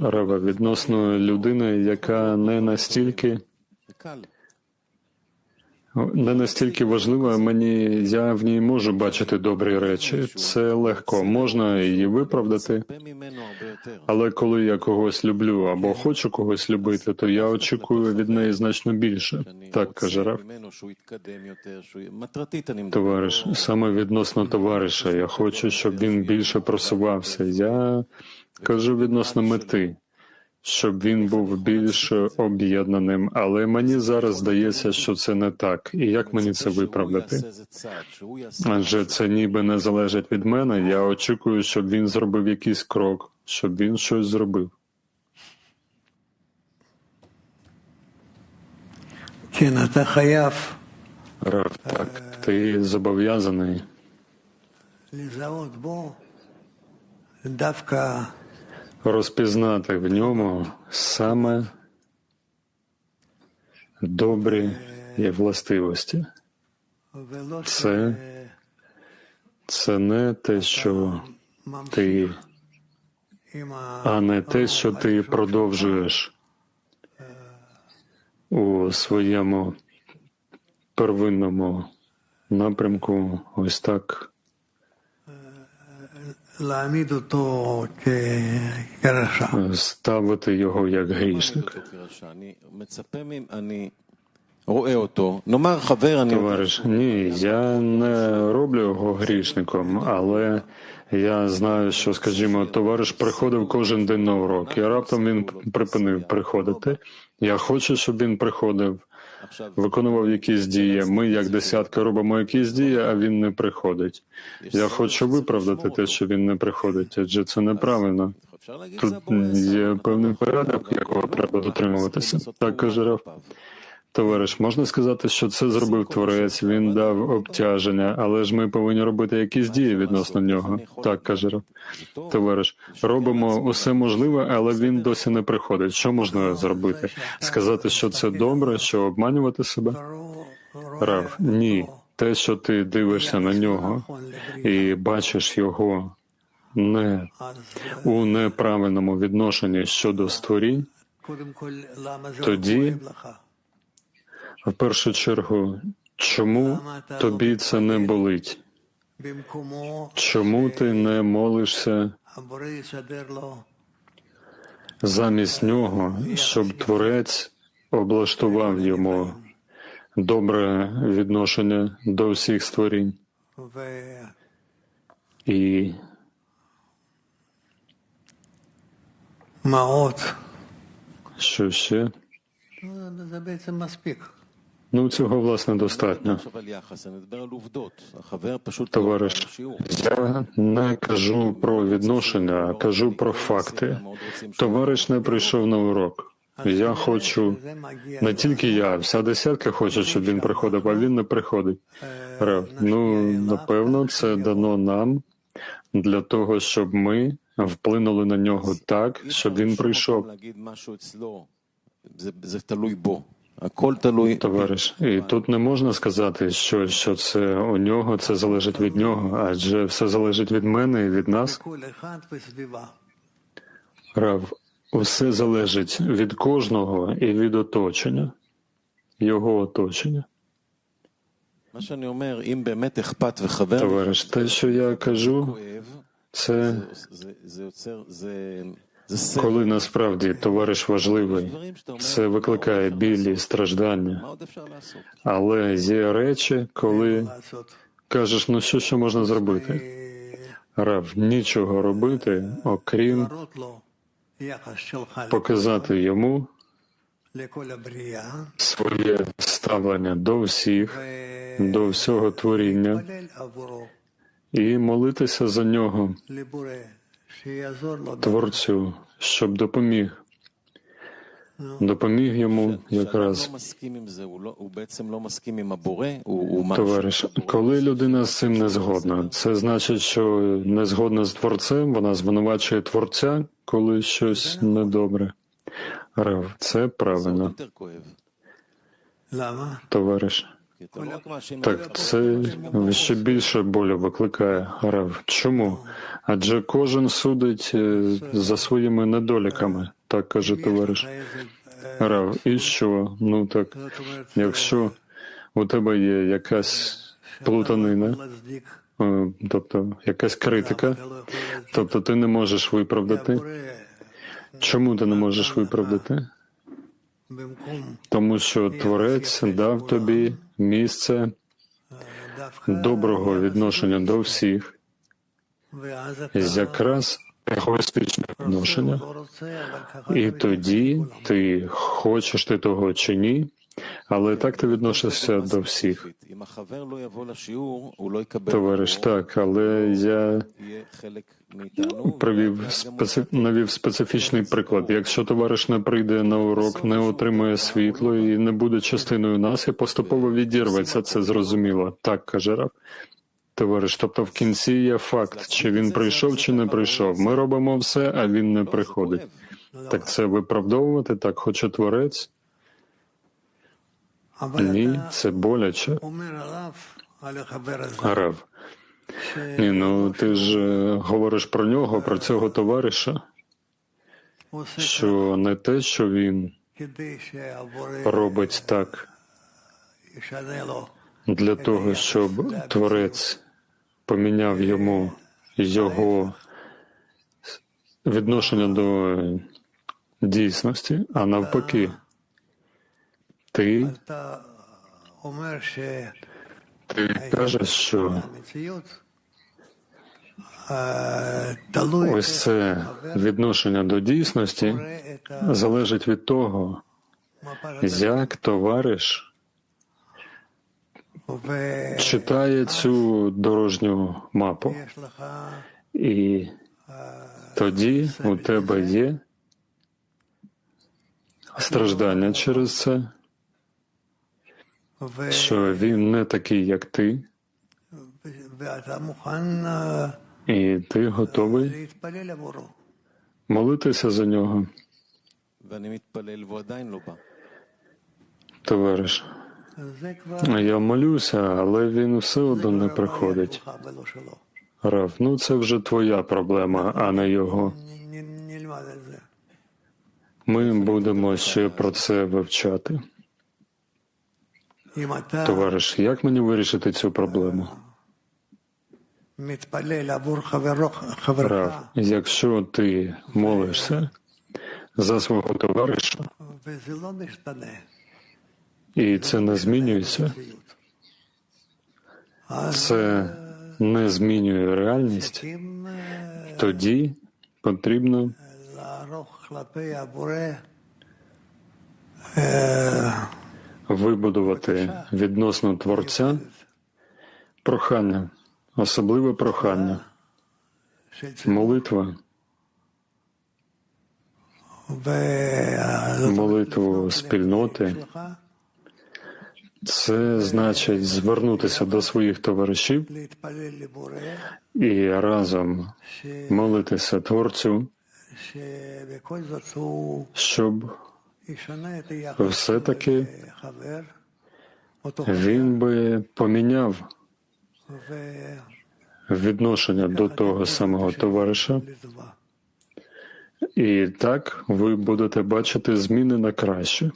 Рава, відносно людини, яка не настільки не настільки важлива мені, я в ній можу бачити добрі речі. Це легко, можна її виправдати. Але коли я когось люблю або хочу когось любити, то я очікую від неї значно більше. Так каже Раф. Товариш, саме відносно товариша, я хочу, щоб він більше просувався. Я Кажу відносно мети, щоб він був більш об'єднаним, але мені зараз здається, що це не так. І як мені це виправляти? Адже це ніби не залежить від мене. Я очікую, щоб він зробив якийсь крок, щоб він щось зробив. Рав, так, ти зобов'язаний розпізнати в ньому саме добрі і властивості. Це це не те, що ти, а не те, що ти продовжуєш е, у своєму первинному напрямку, ось так ставити його як грішника. Товариш, ні, я не роблю його грішником, але я знаю, що, скажімо, товариш приходив кожен день на урок, і раптом він припинив приходити. Я хочу, щоб він приходив виконував якісь дії. Ми, як десятка, робимо якісь дії, а він не приходить. Я хочу виправдати те, що він не приходить, адже це неправильно. Тут є певний порядок, якого треба дотримуватися. Так каже Раф. Товариш, можна сказати, що це зробив творець, він дав обтяження, але ж ми повинні робити якісь дії відносно нього. Так каже Раб. Товариш, робимо усе можливе, але він досі не приходить. Що можна зробити? Сказати, що це добре, що обманювати себе? Рав, ні, те, що ти дивишся на нього і бачиш його не у неправильному відношенні щодо створінь, тоді в першу чергу, чому тобі це не болить? Чому ти не молишся замість нього, щоб творець облаштував йому добре відношення до всіх створінь? І Що ще? Це Ну, цього власне достатньо. Товариш, я не кажу про відношення, а кажу про факти. Товариш не прийшов на урок. Я хочу не тільки я, вся десятка хоче, щоб він приходив, а він не приходить. Ну напевно, це дано нам для того, щоб ми вплинули на нього так, щоб він прийшов товариш, і тут не можна сказати, що що це у нього, це залежить від нього, адже все залежить від мене і від нас. Рав, усе залежить від кожного і від оточення, його оточення. Товариш, те, що я кажу, це коли насправді товариш важливий, це викликає білі страждання. Але є речі, коли кажеш, ну що ще можна зробити? Рав нічого робити, окрім показати йому своє ставлення до всіх, до всього творіння і молитися за нього. Творцю, щоб допоміг. Допоміг йому якраз товариш. Коли людина з цим не згодна, це значить, що не згодна з творцем, вона звинувачує творця, коли щось недобре. Рев, це правильно. Товариш. Так, це ще більше болю викликає Рев. Чому? Адже кожен судить е, за своїми недоліками, так каже товариш Рав. І що? Ну так, якщо у тебе є якась плутанина, е, тобто якась критика, тобто ти не можеш виправдати. Чому ти не можеш виправдати? Тому що творець дав тобі місце доброго відношення до всіх, якраз егоїстичне відношення. І тоді ти хочеш ти того чи ні, але так ти відносишся до всіх. Товариш, так, але я провів специф... навів специфічний приклад. Якщо товариш не прийде на урок, не отримує світло і не буде частиною нас, і поступово відірветься, це зрозуміло. Так каже Раф. Товариш, тобто в кінці є факт, чи він прийшов, чи не прийшов. Ми робимо все, а він не приходить. Так це виправдовувати, так хоче творець. Ні, це боляче. Рав. Ні, ну ти ж е, говориш про нього, про цього товариша, що не те, що він робить так для того, щоб творець поміняв йому його відношення до дійсності, а навпаки, ти ти кажеш, що ось це відношення до дійсності залежить від того, як товариш читає цю дорожню мапу. І тоді у тебе є страждання через це що він не такий, як ти, і ти готовий молитися за нього. Товариш, я молюся, але він все одно не приходить. Рав, ну це вже твоя проблема, а не його. Ми будемо ще про це вивчати. Товариш, як мені вирішити цю проблему? Рав, якщо ти молишся за свого товариша, і це не змінюється, це не змінює реальність, тоді потрібно. Е, вибудувати відносно Творця. Прохання, особливе прохання, молитва, молитву спільноти. Це значить звернутися до своїх товаришів і разом молитися Творцю, щоб все-таки він би поміняв відношення до того самого товариша, і так ви будете бачити зміни на краще.